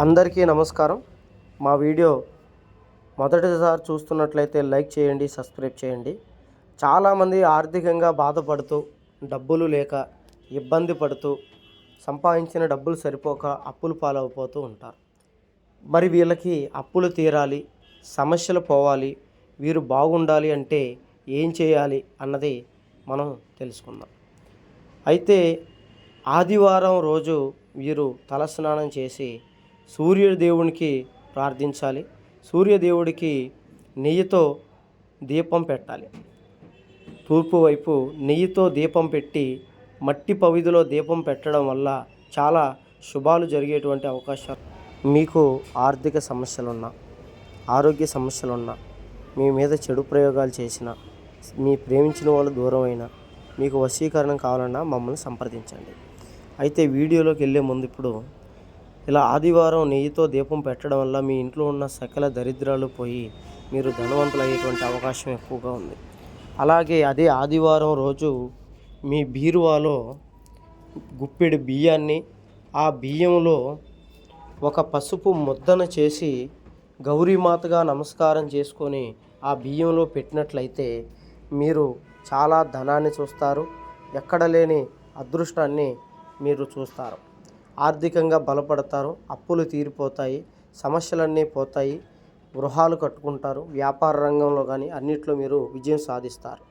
అందరికీ నమస్కారం. మా వీడియో మొదటిసారి చూస్తున్నట్లయితే లైక్ చేయండి సబ్స్క్రైబ్ చేయండి. చాలామంది ఆర్థికంగా బాధపడుతూ డబ్బులు లేక ఇబ్బంది పడుతూ సంపాదించిన డబ్బులు సరిపోక అప్పులు పాలవుతూ ఉంటారు. మరి వీళ్ళకి అప్పులు తీరాలి సమస్యలు పోవాలి వీరు బాగుండాలి అంటే ఏం చేయాలి అన్నది మనం తెలుసుకుందాం. అయితే ఆదివారం రోజు వీరు తలస్నానం చేసి సూర్యదేవునికి ప్రార్థించాలి. సూర్యదేవుడికి నెయ్యితో దీపం పెట్టాలి. తూర్పు వైపు నెయ్యితో దీపం పెట్టి మట్టి పవిదిలో దీపం పెట్టడం వల్ల చాలా శుభాలు జరిగేటువంటి అవకాశాలు. మీకు ఆర్థిక సమస్యలున్నా ఆరోగ్య సమస్యలున్నా మీ మీద చెడు ప్రయోగాలు చేసిన మీ ప్రేమించిన వాళ్ళు దూరం అయినా మీకు వశీకరణం కావాలన్నా మమ్మల్ని సంప్రదించండి. అయితే వీడియోలోకి వెళ్ళే ముందు ఇప్పుడు ఇలా ఆదివారం నెయ్యితో దీపం పెట్టడం వల్ల మీ ఇంట్లో ఉన్న సకల దరిద్రాలు పోయి మీరు ధనవంతులు అయ్యేటువంటి అవకాశం ఎక్కువగా ఉంది. అలాగే అదే ఆదివారం రోజు మీ బీరువాలో గుప్పెడు బియ్యాన్ని ఆ బియ్యంలో ఒక పసుపు ముద్దను చేసి గౌరీమాతగా నమస్కారం చేసుకొని ఆ బియ్యంలో పెట్టినట్లయితే మీరు చాలా ధనాన్ని చూస్తారు. ఎక్కడ లేని అదృష్టాన్ని మీరు చూస్తారు. ఆర్థికంగా బలపడతారు అప్పులు తీరిపోతాయి సమస్యలన్నీ పోతాయి గృహాలు కట్టుకుంటారు వ్యాపార రంగంలో కానీ అన్నిట్లో మీరు విజయం సాధిస్తారు.